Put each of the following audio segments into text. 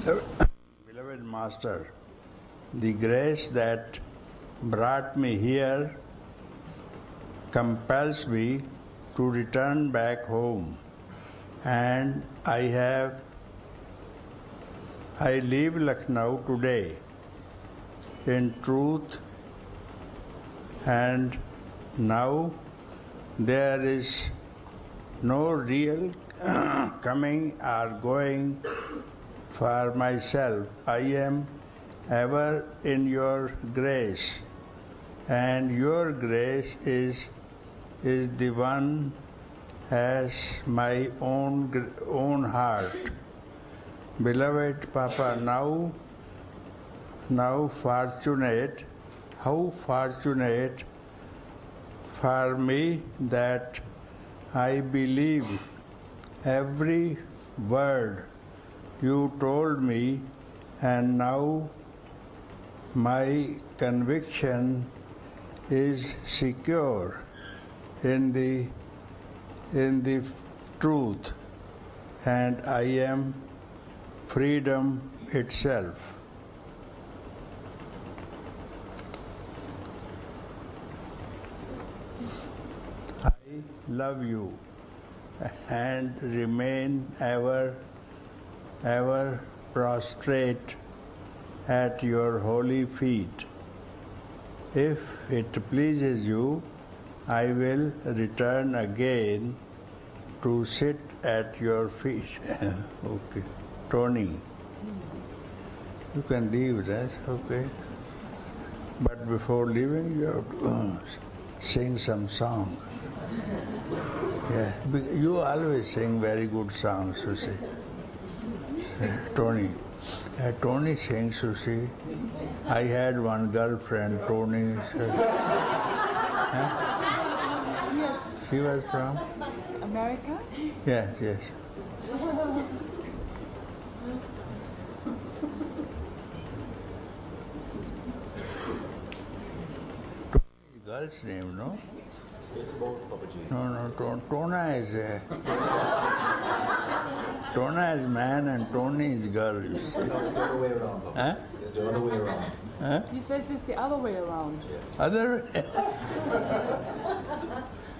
Beloved Master, the grace that brought me here compels me to return back home. And I have I leave Lucknow today in truth. And now there is no real coming or going for myself. I am ever in your grace and your grace is is the one as my own own heart beloved papa now now fortunate how fortunate for me that i believe every word you told me and now my conviction is secure in the in the truth and I am freedom itself. I love you and remain ever ever prostrate at your holy feet. If it pleases you, I will return again to sit at your feet. okay. Tony, you can leave, right? Okay. But before leaving, you have to uh, sing some song. Yeah, you always sing very good songs, you see. Tony. Uh, Tony sings, you see. I had one girlfriend, Tony. said- Huh? She was from? America? Yes, yes. Tony is girl's name, no? It's both, Papaji. No, no, Ton- Tona is a, Tona is man and Tony is girl. you see. No, it's the other way around, Papa. Huh? It's the other way around. Huh? He says it's the other way around. Yes. Other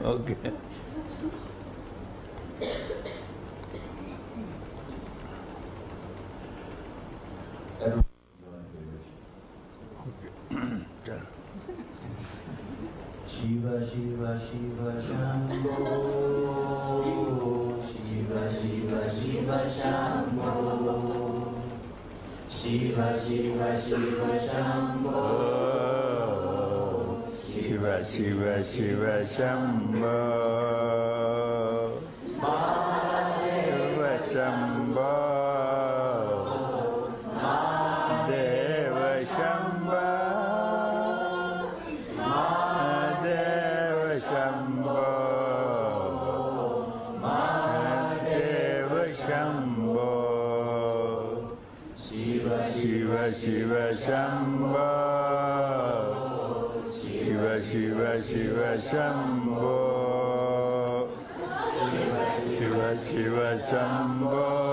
okay. Okay. Chal. Shiva, Shiva, Shiva, Shambho. Shiva, Shiva, Shiva, Shambho. Shiva, Shiva, Shiva, Shambho. Shiva, Shiva, Shiva, Shambho. Shiv Shambho. Shiv Shiv Shiv Shambho. Shiv Shiv Shambho.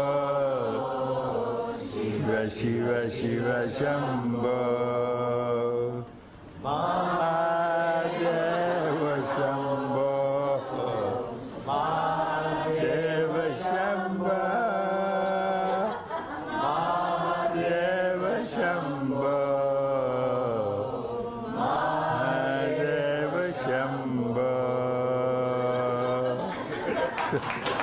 Shiv Shiv Shiv शम्भ।